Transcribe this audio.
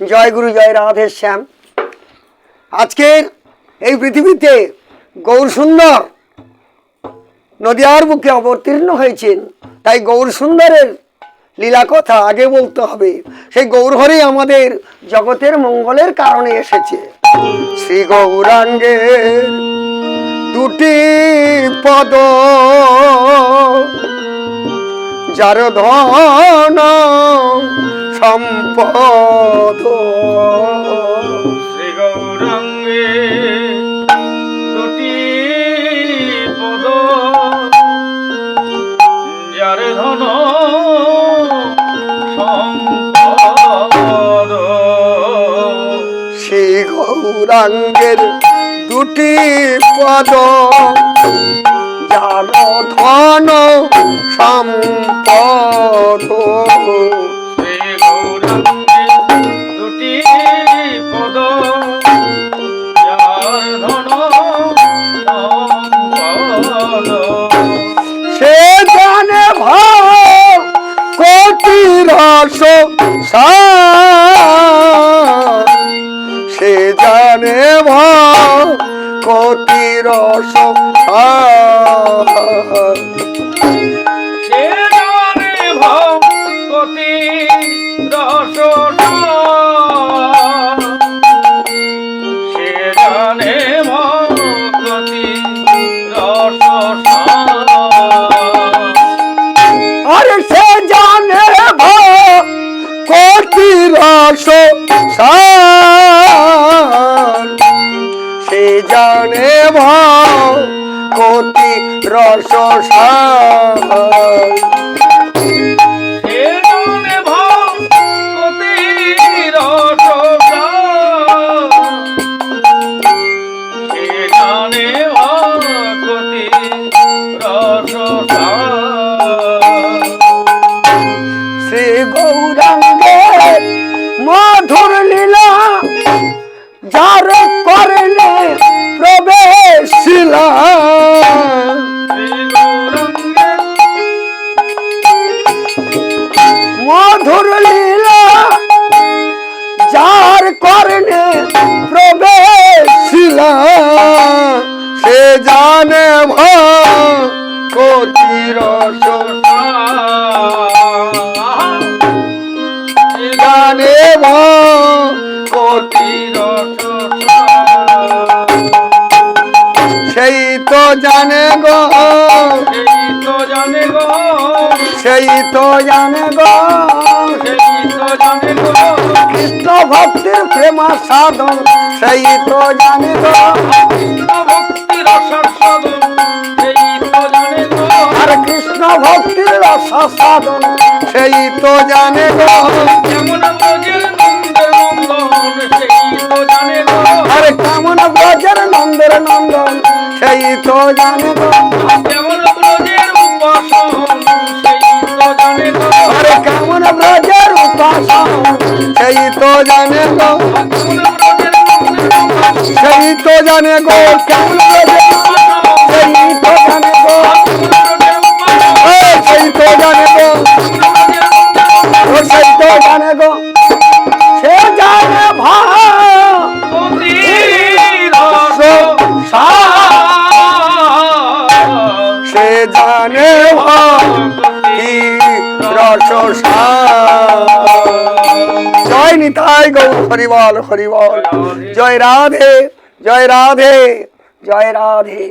জয় গুরু, জয় রাধে শ্যাম। আজকের এই পৃথিবীতে গৌর সুন্দর নদিয়ার বুকে অবতীর্ণ হয়েছেন। তাই গৌর সুন্দরের লীলা কথা আগে বলতে হবে। সেই গৌরহরেই আমাদের জগতের মঙ্গলের কারণে এসেছে। শ্রী গৌরাঙ্গের দুটি পদ, যার ধন সম্পদ। শ্রী গৌরাঙ্গে দুটি পদ। যার ধন সম্পদ। শ্রী গৌরাঙ্গের দুটি পদ। যার ধন সম্পদ। রস। সে জানে ভাব কোটি রস। সে রস সার। সে জানে ভাব কোটি রস সার। সে জানে ভক্তি রস সে জানে ভক্তি রস শ্রী গৌরাঙ্গে মধুর লীলা যার করলে প্রবেশ মধুর লীলা সেই তো জানে গো। সেই তো জানে গো। কৃষ্ণ ভক্তির প্রেমা সাধন, সেই তো জানে গো। আর কৃষ্ণ ভক্তির রস সাধন, সেই তো জানে গো। আরে নন্দন সেই তো জানে গো আরে কেমন ব্রজের উপাসন সেই তো জানে গো সেই তো জানে গো, কেমন ব্রজের জয় নিতাই গৌ হরিবল হরিবল। জয় রাধে জয় রাধে জয় রাধে।